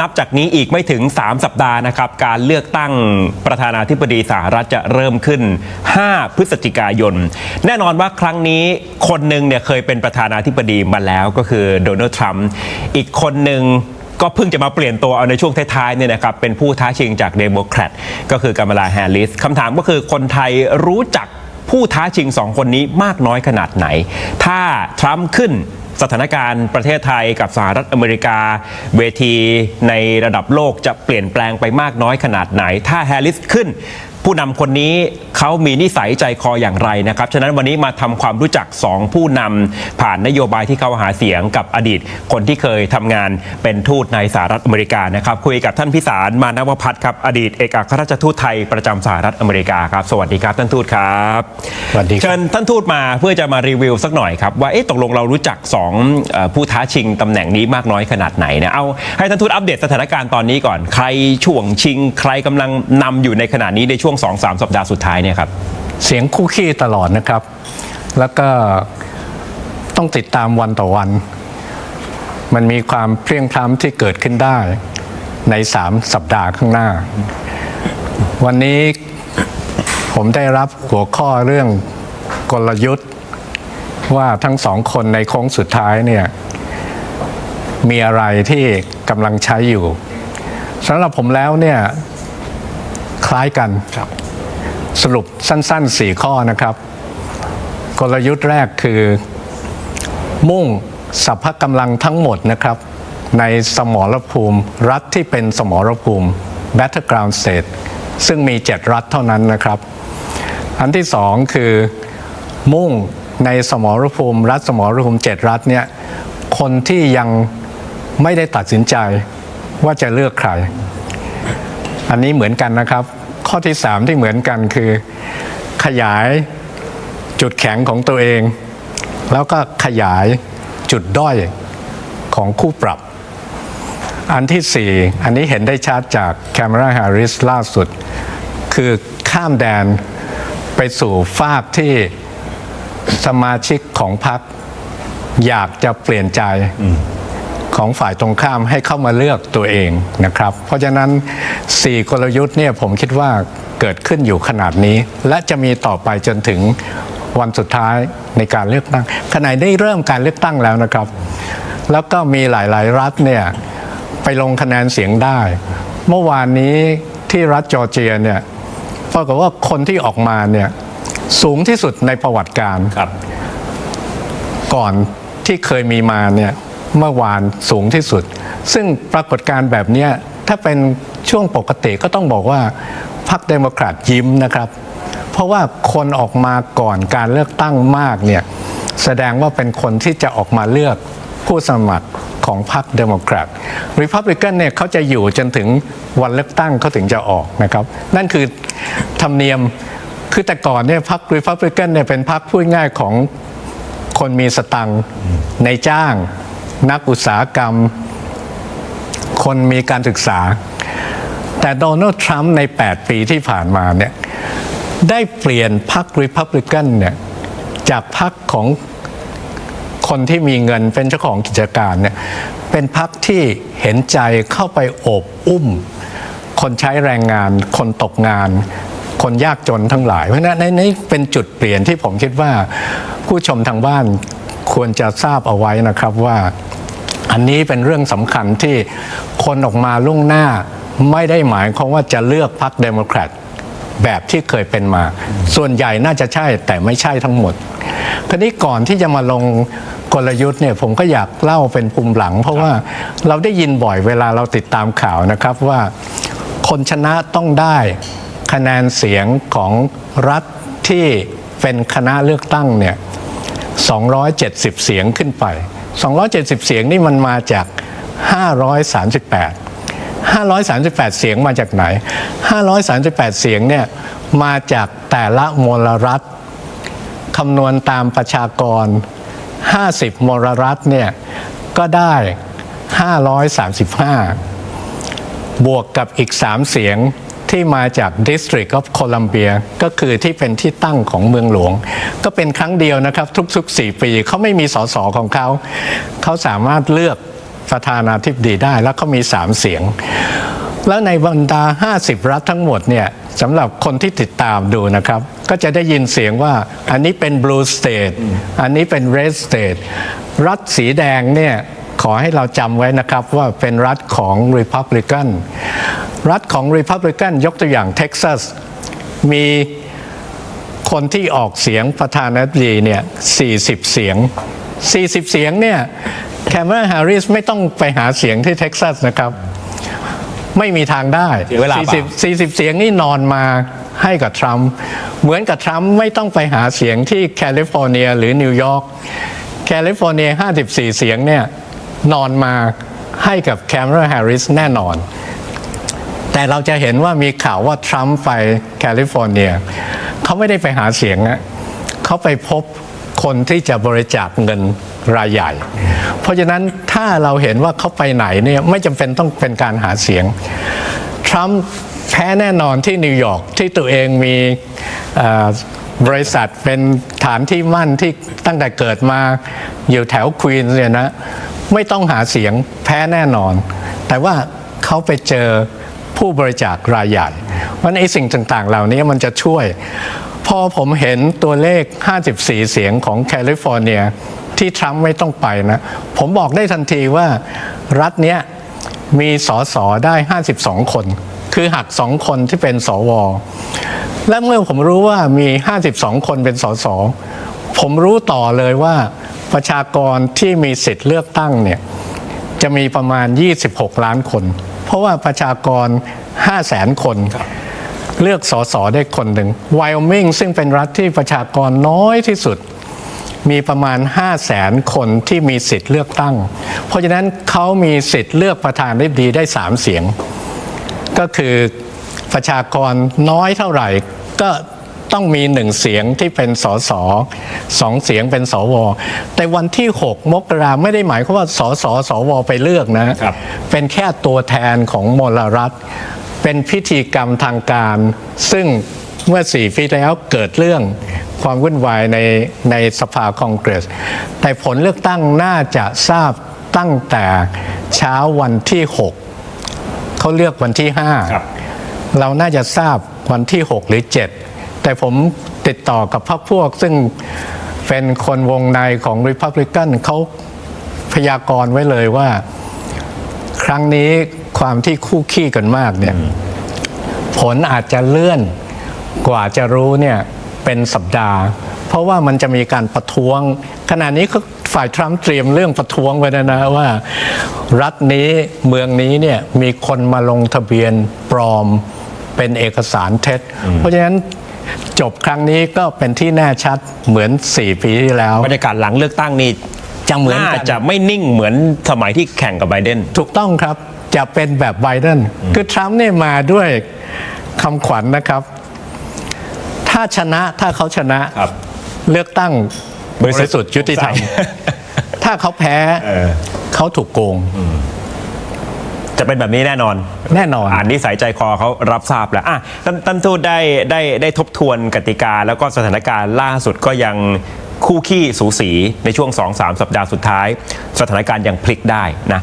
นับจากนี้อีกไม่ถึง 3 สัปดาห์นะครับ การเลือกตั้งประธานาธิบดีสหรัฐจะเริ่มขึ้น 5 พฤศจิกายน แน่นอนว่าครั้งนี้คนหนึ่งเนี่ยเคยเป็นประธานาธิบดีมาแล้วก็คือโดนัลด์ทรัมป์อีกคนหนึ่งก็เพิ่งจะมาเปลี่ยนตัวเอาในช่วงท้ายๆเนี่ยนะครับเป็นผู้ท้าชิงจากเดโมแครตก็คือกามาลาแฮร์ริสคำถามก็คือคนไทยรู้จักผู้ท้าชิงสองคนนี้มากน้อยขนาดไหน ถ้าทรัมป์ขึ้น สถานการณ์ประเทศไทยกับสหรัฐอเมริกา เวทีในระดับโลกจะเปลี่ยนแปลงไปมากน้อยขนาดไหน ถ้าแฮร์ริสขึ้น ผู้นำคนนี้เขามีนิสัยใจคออย่างไรนะครับ ฉะนั้นวันนี้มาทำความรู้จัก 2 ผู้นำผ่านนโยบายที่เขาหาเสียงกับอดีต คนที่เคยทำงานเป็นทูตในสหรัฐอเมริกานะครับ คุยกับท่านพิสารมานวพัฒน์ครับอดีตเอกอัครราชทูตไทยประจำสหรัฐอเมริกาครับสวัสดีครับท่านทูตครับสวัสดีเชิญท่านทูตมาเพื่อจะมารีวิวสักหน่อยครับว่าเอ๊ะตกลงเรารู้จักสองอผู้ท้าชิงตำแหน่งนี้มากน้อยขนาดไหนนะเอาให้ท่านทูตอัปเดตสถานการณ์ตอนนี้ก่อน ใครช่วงชิง ใครกำลังนำอยู่ในขณะนี้ในช่วง 2-3 สัปดาห์สุดท้ายเนี่ยครับเสียงคู่ขี้ตลอดนะครับ แล้วก็ต้องติดตามวันต่อวัน มันมีความเพลียงพล้ำที่เกิดขึ้นได้ในสามสัปดาห์ข้างหน้า วันนี้ผมได้รับหัวข้อเรื่องกลยุทธ์ ว่าทั้งสองคนในโค้งสุดท้ายเนี่ยมีอะไรที่กำลังใช้อยู่สำหรับผมแล้วเนี่ยคล้ายกันสรุปสั้นๆ4ข้อนะครับ กลยุทธ์แรกคือ มุ่งสัพพะกำลังทั้งหมดนะครับ ในสมรภูมิ รัฐที่เป็นสมรภูมิ battleground state ซึ่งมี 7 รัฐเท่านั้นนะครับ อันที่สองคือมุ่ง ในสมรภูมิรัฐสมรภูมิ7รัฐเนี่ยคนที่ยังไม่ได้ตัดสินใจว่าจะเลือกใคร อันนี้เหมือนกันนะครับ ข้อที่3ที่เหมือนกันคือขยายจุดแข็งของตัวเอง แล้วก็ขยายจุดด้อยของคู่ปรับ อันที่4อันนี้เห็นได้ชัดจากแคม e ราฮร์ริสล่าสุด คือข้ามแดนไปสู่ฟากที่ สมาชิกของพรรคอยากจะเปลี่ยนใจของฝ่ายตรงข้ามให้เข้ามาเลือกตัวเองนะครับ เพราะฉะนั้น 4 กลยุทธ์เนี่ยผมคิดว่าเกิดขึ้นอยู่ขนาดนี้ และจะมีต่อไปจนถึงวันสุดท้ายในการเลือกตั้งขณะได้เริ่มการเลือกตั้งแล้วนะครับ แล้วก็มีหลายๆ รัฐเนี่ยไปลงคะแนนเสียงได้ เมื่อวานนี้ที่รัฐจอร์เจียเนี่ยปรากฏว่าคนที่ออกมาเนี่ย สูงที่สุดในประวัติการครับ ก่อนที่เคยมีมาเนี่ยเมื่อวานสูงที่สุด ซึ่งปรากฏการณ์แบบเนี้ยถ้าเป็นช่วงปกติก็ต้องบอกว่าพรรคเดโมแครตยิ้มนะครับ เพราะว่าคนออกมาก่อนการเลือกตั้งมากเนี่ยแสดงว่าเป็นคนที่จะออกมาเลือกผู้สมัครของพรรคเดโมแครตริพับลิกันเนี่ยเขาจะอยู่จนถึงวันเลือกตั้งเขาถึงจะออกนะครับ นั่นคือธรรมเนียม คือแต่ก่อนเนี่ยพรรคริพับลิกันเนี่ยเป็นพรรคพูดง่ายของคนมีสตังค์ในจ้าง นักอุตสาหกรรม คนมีการศึกษา แต่โดนัลด์ทรัมป์ใน 8 ปีที่ผ่านมาเนี่ยได้เปลี่ยนพรรคริพับลิกันเนี่ยจากพรรคของคนที่มีเงินเป็นเจ้าของกิจการเนี่ยเป็นพรรคที่เห็นใจเข้าไปโอบอุ้ม คนใช้แรงงาน คนตกงาน คนยากจนทั้งหลาย เพราะฉะนั้นนี่เป็นจุดเปลี่ยนที่ผมคิดว่าผู้ชมทางบ้านควรจะทราบเอาไว้นะครับว่าอันนี้เป็นเรื่องสำคัญที่คนออกมาล่วงหน้าไม่ได้หมายความว่าจะเลือกพรรคเดโมแครตแบบที่เคยเป็นมา ส่วนใหญ่น่าจะใช่แต่ไม่ใช่ทั้งหมดคราวนี้ก่อนที่จะมาลงกลยุทธ์เนี่ยผมก็อยากเล่าเป็นภูมิหลัง เพราะว่าเราได้ยินบ่อยเวลาเราติดตามข่าวนะครับว่าคนชนะต้องได้ คะแนนเสียงของรัฐที่เป็นคณะเลือกตั้งเนี่ย 270 เสียงขึ้นไป 270 เสียงนี่มันมาจาก 538 538 เสียงมาจากไหน 538 เสียงเนี่ยมาจากแต่ละมลรัฐคำนวณตามประชากร 50 มลรัฐเนี่ยก็ได้ 535 บวกกับอีก 3 เสียง ที่มาจาก District of Columbia ก็คือที่เป็นที่ตั้งของเมืองหลวง ก็เป็นครั้งเดียวนะครับ ทุกๆ 4 ปีเขาไม่มีสสของเขา เขาสามารถเลือกประธานาธิบดีได้แล้วเขามี 3 เสียง แล้วในบรรดา 50 รัฐทั้งหมดเนี่ยสำหรับคนที่ติดตามดูนะครับ ก็จะได้ยินเสียงว่าอันนี้เป็น blue state อันนี้เป็น red state รัฐสีแดงเนี่ยขอให้เราจำไว้นะครับว่าเป็นรัฐของ Republican รัฐของ Republican ยกตัวอย่างเท็กซัสมีคนที่ออกเสียงประธานาธิบดีเนี่ย 40 เสียง 40 เสียงเนี่ยแคมเมร n แฮร์ริสไม่ต้องไปหาเสียงที่เท็กซัสนะครับ ไม่มีทางได้เสียเวลาเปล่า40 40 เสียงนี่นอนมาให้กับทรัมป์เหมือนกับทรัมป์ไม่ต้องไปหาเสียงที่แคลิฟอร์เนียหรือนิวยอร์กแคลิฟอร์เนีย 54 เสียงเนี่ยนอนมาให้กับแคมเมร n แฮร์ริสแน่นอน แต่เราจะเห็นว่ามีข่าวว่าทรัมป์ไปแคลิฟอร์เนียเขาไม่ได้ไปหาเสียงนะเขาไปพบคนที่จะบริจาคเงินรายใหญ่ เพราะฉะนั้นถ้าเราเห็นว่าเขาไปไหนเนี่ยไม่จำเป็นต้องเป็นการหาเสียง ทรัมป์แพ้แน่นอนที่นิวยอร์กที่ตัวเองมีบริษัทเป็นฐานที่มั่นที่ตั้งแต่เกิดมาอยู่แถวควีนเนี่ยนะ ไม่ต้องหาเสียงแพ้แน่นอน แต่ว่าเขาไปเจอ ผู้บริจาครายใหญ่เพราะฉะนั้นไอ้สิ่งต่างๆ เหล่านี้มันจะช่วย พอผมเห็นตัวเลข 54 เสียงของแคลิฟอร์เนียที่ทรัมป์ไม่ต้องไปนะ ผมบอกได้ทันทีว่ารัฐเนี้ยมีสอสอได้ 52 คน คือหัก2คนที่เป็นสวและเมื่อผมรู้ว่ามี 52 คนเป็นสส ผมรู้ต่อเลยว่าประชากรที่มีสิทธิ์เลือกตั้งเนี่ย จะมีประมาณ 26 ล้านคน เพราะว่าประชากร 5 0 0แสนคน เลือกสอสอได้คนหนึ่งไวโอมิงซึ่งเป็นรัฐที่ประชากรน้อยที่สุด มีประมาณ 5 0 0แสนคนที่มีสิทธิ์เลือกตั้ง เพราะฉะนั้นเขามีสิทธิ์เลือกประธานาธิบดีได้ 3 เสียง ก็คือประชากรน้อยเท่าไหร่ก็ ต้องมีหนึ่งเสียงที่เป็นสสสองเสียงเป็นสว แต่วันที่ 6 มกราไม่ได้หมายความว่าสสสวไปเลือกนะครับเป็นแค่ตัวแทนของมลรัฐ เป็นพิธีกรรมทางการ ซึ่งเมื่อสี่ปีแล้วเกิดเรื่องความวุ่นวายในในสภาคองเกรส แต่ผลเลือกตั้งน่าจะทราบตั้งแต่เช้าวันที่ 6 เขาเลือกวันที่ครับ5เราน่าจะทราบวันที่ 6 หรือ 7 แต่ผมติดต่อกับพรรคพวก ซึ่งเป็นคนวงในของ Republican เขาพยากรณ์ไว้เลยว่า ครั้งนี้ความที่คู่ขี้กันมากเนี่ยผลอาจจะเลื่อนกว่าจะรู้เนี่ยเป็นสัปดาห์ เพราะว่ามันจะมีการประท้วง ขณะนี้ก็ฝ่ายทรัมป์เตรียมเรื่องประท้วงไว้แล้วนะว่า รัฐนี้เมืองนี้เนี่ยมีคนมาลงทะเบียนปลอมเป็นเอกสารเท็จ เพราะฉะนั้น จบครั้งนี้ก็เป็นที่แน่ชัดเหมือน 4 ปีที่แล้ว บรรยากาศหลังเลือกตั้งนี่จะเหมือนน่ากันจะไม่นิ่งเหมือนสมัยที่แข่งกับไบเดน ถูกต้องครับจะเป็นแบบไบเดนคือทรัมป์เนี่ยมาด้วยคำขวัญนะครับ ถ้าชนะถ้าเขาชนะ ครับเลือกตั้งบบริริสุสุททธิ์ธิ์ยุติธรรม ใช่ ถ้าเขาแพ้เออ เขาถูกโกง จะเป็นแบบนี้แน่นอน แน่นอน อ่านนิสัยใจคอเขารับทราบแล้วอะท่านท่านทูตได้ได้ได้ทบทวนกติกา แล้วก็สถานการณ์ล่าสุดก็ยังคู่ขี้สูสีในช่วง 2-3 สัปดาห์สุดท้าย สถานการณ์ยังพลิกได้นะ